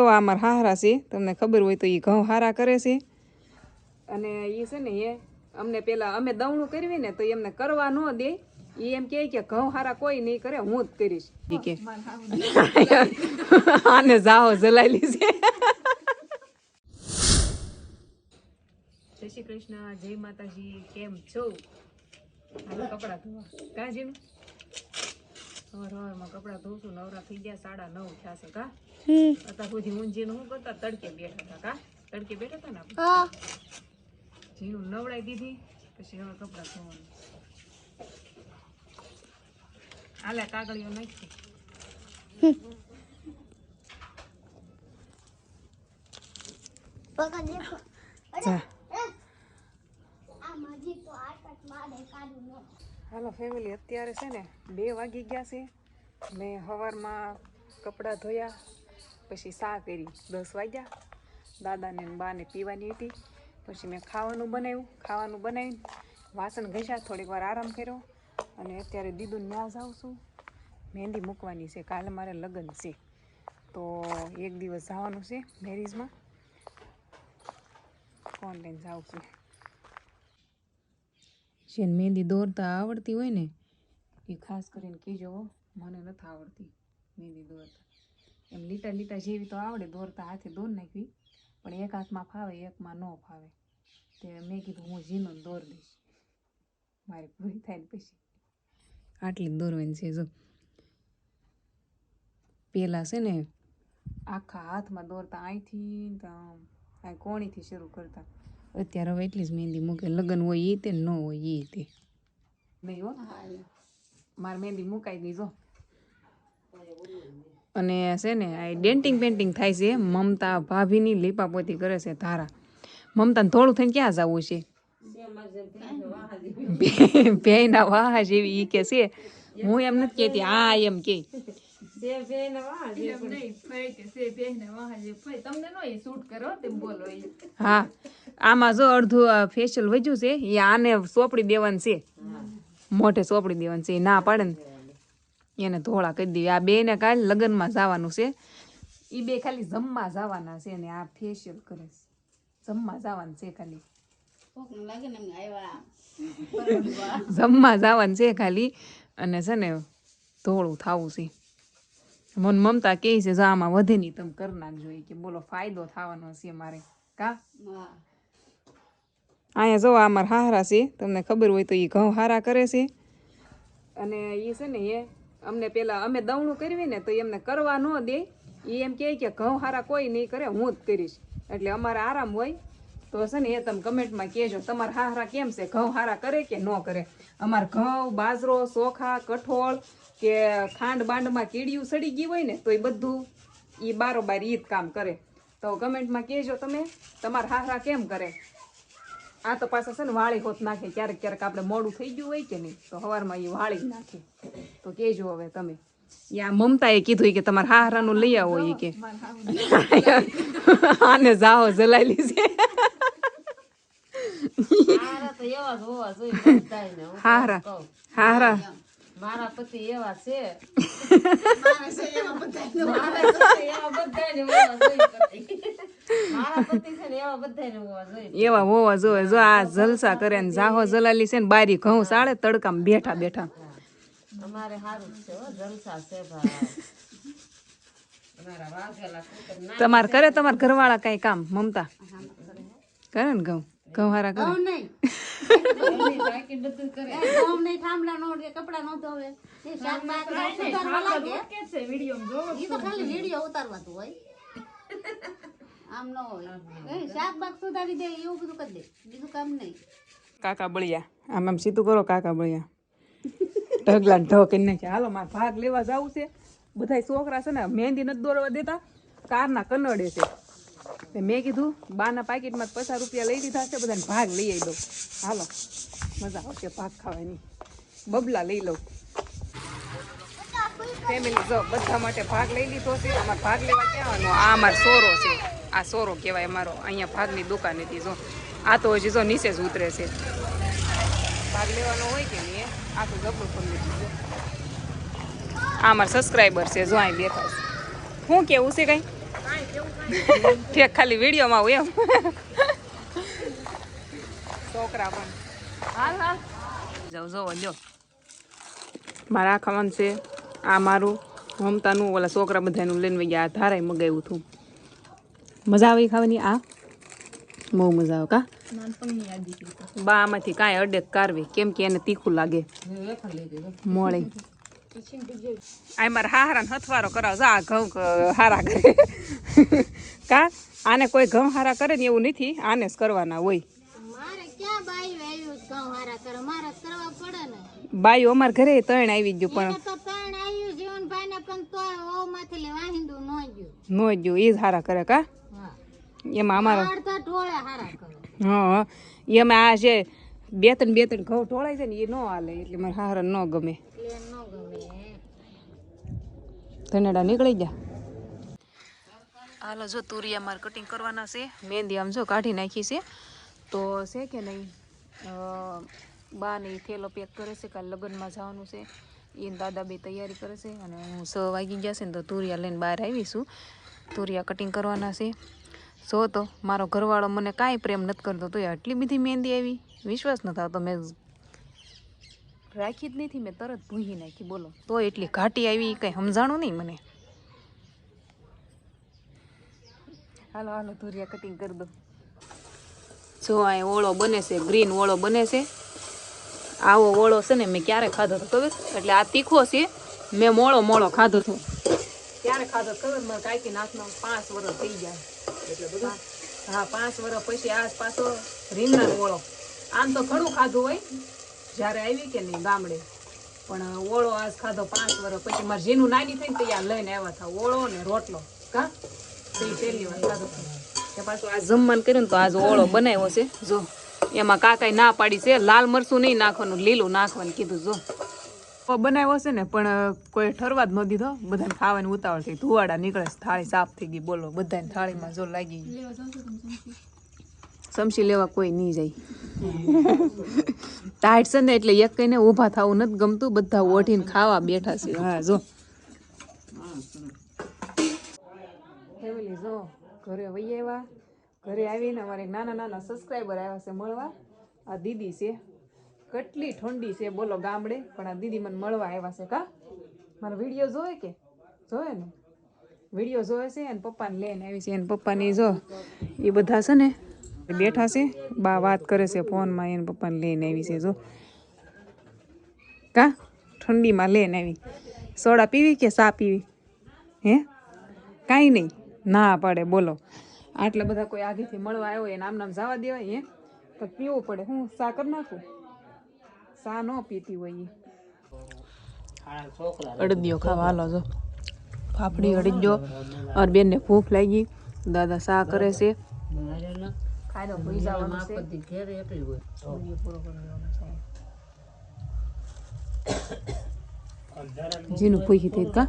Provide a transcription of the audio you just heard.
તો આ મારા હારા છે. તમને ખબર હોય તો એ ઘઉં હારા કરે છે. અને એ છે ને એ અમને પેલા અમે દવણું કરવી ને તો એમને કરવા ન દે. એ એમ કે ઘઉં હારા કોઈ નહીં કરે, હું જ કરીશ. કે આને જાઓ જલાયેલી છે. જય શ્રી કૃષ્ણ, જય માતાજી, કેમ છો? કપડા ધોવા. કાજીનું હવાર હવારમાં કપડા ધોશું, નવરા થઈ ગયા, સાડા નવ થયા છે, કા? અત્યાર સુધી ઊંઝીનું શું કરતા તડકે બેઠા હતા કા? તડકે બેઠા હતા ને આપણે? જીનું નવડાઈ દીધી પછી હવે કપડા ધોવાનું. હાલે કાગળીઓ નાખી. હાલો ફેમિલી અત્યારે છે ને બે વાગી ગયા છે. મેં સવારમાં કપડાં ધોયા પછી સા કરી દસ વાગ્યા. દાદાને બાને પીવાની હતી. પછી મેં ખાવાનું બનાવ્યું. ખાવાનું બનાવીને વાસણ ઘસ્યા. થોડીક વાર આરામ કર્યો. અને અત્યારે દીદુને ન્યા જાઉં છું. મહેંદી મૂકવાની છે. કાલે મારે લગ્ન છે. તો એક દિવસ જવાનું છે મેરેજમાં. ફોન લઈને જાઉં છું. જેને મહેંદી દોરતા આવડતી હોય ને, એ ખાસ કરીને કહેજો મને નથી આવડતી મહેંદી દોરતા. એમ લીટા લીટા જેવી તો આવડે દોરતા હાથે દોર નાખવી પણ એક હાથમાં ફાવે એકમાં ન ફાવે. તે મેં કીધું હું ઝીનો દોર દઈશ. મારી પૂરી થાય ને પછી. આટલી દોરવાની છે જો. પેલા છે ને આખા હાથમાં દોરતા અહીંથી કોણીથી શરૂ કરતા. અત્યારે હવે એટલી જ મહેંદી મૂકે. લગ્ન હોય એ તે ન હોય એ તે. નહીં હો. મારે મહેંદી મુકાઈ ગઈ જો. અને છે ને આ ડેન્ટિંગ પેન્ટિંગ થાય છે મમતા ભાભીની લીપાપોતી કરે છે ધારા. મમતાને થોડું થઈને ક્યાં જવું છે? ભેના વાહ જેવી ઈ કે છે. હું એમ નથી કહેતી હા એમ કે. હા આમાં જો અડધું ફેશિયલ વધ્યું છે એ આને સોપડી દેવાનું છે. મોઢે સોપડી દેવાનું છે એ ના પાડે ને. એને ધોળા કરી દેવી આ બે ને કાલ લગ્નમાં જવાનું છે. એ બે ખાલી જમવા જવાના છે ને આ ફેશિયલ કરે છે. જમવા જવાનું છે ખાલી. જમવા જવાનું છે ખાલી. અને છે ને ધોળું થવું છે. મન મમતા કહે છે જો આમાં વધે નહીં તમે કરી નાખજો. કે બોલો ફાયદો થવાનો છે મારે. કા? અહીંયા જો આ મારા હારા છે. તમને ખબર હોય તો એ ઘઉં હારા કરે છે. અને એ છે ને એ અમને પેલા અમે દવણું કરવી ને તો એમને કરવા ન દે. એ એમ કહે કે ઘઉં હારા કોઈ નહીં કરે, હું જ કરીશ. એટલે અમારે આરામ હોય તો છે ને એ તમે કમેન્ટમાં કહેજો, તમારા હારા કેમ છે? ઘઉં હારા કરે કે ન કરે? અમારે ઘઉં, બાજરો, ચોખા, કઠોળ કે ખાંડ બાંડમાં કીડિયું સડી ગયું હોય ને તો એ બધું એ બારોબાર ઈ જ કામ કરે. તો કમેન્ટમાં કહેજો તમે, તમારા હારા કેમ કરે? આ તો પાછા છે ને વાળી હોત નાખે ક્યારેક ક્યારેક આપણે મોડું થઈ ગયું હોય કે નહીં તો સવારમાં એ વાળી નાખે. તો કેજો હવે તમે. યા મમતાએ કીધું કે તમારે હારાનું લઈ આવો એ કે. આને જાઓ જલાઈ લીધે હારા હારા મારા પતિ એવા છે. મારા એવા એવા હોવા જોઈએ. જોવે જો આ જલસા કરે ને જાહો જલાલી છે ને બારી ઘઉં સાળે તડકામાં બેઠા બેઠા. અમારે સારું છે હો જલસા છે ભાઈ. ના તમારે કરે તમાર ઘરવાળા કઈ કામ મમતા? કરે ને ઘઉં? ઘઉં હારા કરે? બાકી બધું કરે કાકા બળિયા. આમ આમ સીધું કરો કાકા બળિયા. ઢગલા ને ઢગ હાલો મારે ભાગ લેવા જવું છે. બધા છોકરા છે ને મહેંદી નથી દોરવા દેતા કારના કનડે છે. મેં કીધું બાના પાકીટમાં પચાસ રૂપિયા લઈ લીધા છે બધાને ભાગ લઈ આવી દઉં. હાલો મજા આવશે ભાગ ખાવાની. બબલા લઈ લઉં. ફેમિલી જો બધા માટે ભાગ લઈ લીધો છે અમારે ભાગ લેવા ક્યાં આ અમારો સોરો છે. આ સોરો કહેવાય અમારો. અહીંયા ભાગની દુકાન હતી જો. આ તો હજી જો નીચે જ ઉતરે છે. ભાગ લેવાનો હોય કે નહીં આ તો જબરું ખુલ્લું આ અમારા સબસ્ક્રાઈબર છે જો અહીં બેઠા છે. શું કેવું છે કઈ? ઠેક ખાલી વિડીયોમાં હોય એમ. છોકરા પણ. હાલ હાલ. જાઉં જોવો લ્યો. મારા આખામાં છે આ મારું મમતાનું ઓલા છોકરા બધાનું લઈને ગયા. ધારાય મગાવ્યું હતું. મજા આવી ખાવાની? આ? બહુ મજા આવે. કા? બા આમાંથી કાંઈ અડે કારવી. કેમ કે એને તીખું લાગે. મળે. આ મારે હારા હથવારો કરાવ. જા ઘઉં હારા કરે. કા? આને કોઈ ઘઉં હારા કરે ને એવું નથી. આને જ કરવાના હોય. બાઈ ને. અમારા ઘરે ત્રણ આવી ગયું પણ ને ન ગયું જ એ જ હારા કરે કા? એમાં અમારા અડધા ઢોળે હારા હા એમાં આ છે બે ત્રણ બે ત્રણ ઘઉં ઢોળાય છે ને એ ન હાલે એટલે મારે હારા ન ગમે. ન ગમે. ધનેડા નીકળી ગયા. હાલો જો તુરિયા મારે કટિંગ કરવાના છે. મહેંદી આમ જો કાઢી નાખી છે. તો છે કે નહીં બા ને થેલો પેક કરે છે કાલે લગ્નમાં જવાનું છે. એને દાદા બે તૈયારી કરે છે અને હું સ વાગી ગયા છે ને તો તુરિયા લઈને બહાર આવીશું. તુરિયા કટિંગ કરવાના છે. જો તો મારો ઘરવાળો મને કાંઈ પ્રેમ નથી કરતો, તો આટલી બધી મહેંદી આવી? વિશ્વાસ નથી આવતો મેં રાખી જ નથી, મેં તરત ભૂહી નાખી, બોલો. તો એટલી ઘાટી આવી કંઈ સમજાણું નહીં મને? હાલો હાલો, ધોરિયા કટિંગ કરી દો જો આ ઓળો બને છે ગ્રીન ઓળો બને છે. આવો ઓળો છે ને મેં ક્યારે ખાધો હતો, ખબર? એટલે આ તીખો છે, મેં મોળો મોળો ખાધો હતો. ક્યારે ખાધો ખબર? મારે કાંઈકી નાખનો પાંચ વર્ષ થઈ ગયા. હા, પાંચ વર્ષ પછી આ પાછો ઓળો. આમ તો ઘણું ખાધું હોય, જ્યારે આવી કે નહીં ગામડે. પણ ઓળો આજ ખાધો પાંચ વર્ષ પછી. મારે જેનું નાની થઈને ત્યાં લઈને આવ્યા હતા, ઓળો ને રોટલો. કા? તો ઈ પહેલી વાર ખાધો. પાછું આ જમવાનું કર્યું ને તો આજ ઓળો બનાવ્યો છે. જો, એમાં કાકાઈ ના પાડી છે. લાલ મરચું નહીં નાખવાનું, લીલું નાખવાનું કીધું, જો. બનાવ્યો છે ને પણ કોઈ ઠરવા જ ન દીધો. બધાને ખાવાની ઉતાવળ થઈ. ધુવાડા નીકળે થાળી સાફ થઈ ગઈ બોલો. બધાને થાળીમાં જો લાગી સમસી લેવા કોઈ નહીં જાય. ટાઈટ છે ને એટલે એક કઈને ઊભા થવું નથી ગમતું. બધા ઓઢીને ખાવા બેઠા છે. હા જો. ફેમિલી જો. ઘરે વહી આવ્યા. ઘરે આવીને અમારે નાના નાના સબસ્ક્રાઈબર આવ્યા છે મળવા. આ દીદી છે. કેટલી ઠંડી છે, બોલો ગામડે. પણ આ દીદી મને મળવા આવ્યા છે, કા? મારો વીડિયો જોવે કે? જોવે ને? વીડિયો જોવે છે અને પપ્પાને લઈને આવી છે. એને પપ્પાની જો એ બધા છે ને, બેઠા છે. બા વાત કરે છે ફોનમાં, એને પપ્પાને લઈને આવી છે, જો. કા? ઠંડીમાં લઈને આવી. સોડા પીવી કે સા પીવી? હે? કાંઈ નહીં. ના પડે, બોલો. આટલા બધા કોઈ આગેથી મળવા આવ્યો હોય નામ નામ જવા દેવાય, હે? તો પીવું પડે. હું સા કરી નાખું? સા ન પીતી હોય અડદિયો ખાવા હાલો જો. ફાફડી અડદિયો ઓર બેનને ભૂખ લાગી. દાદા સા કરે છે. જીનું પૂછી થઈ કા?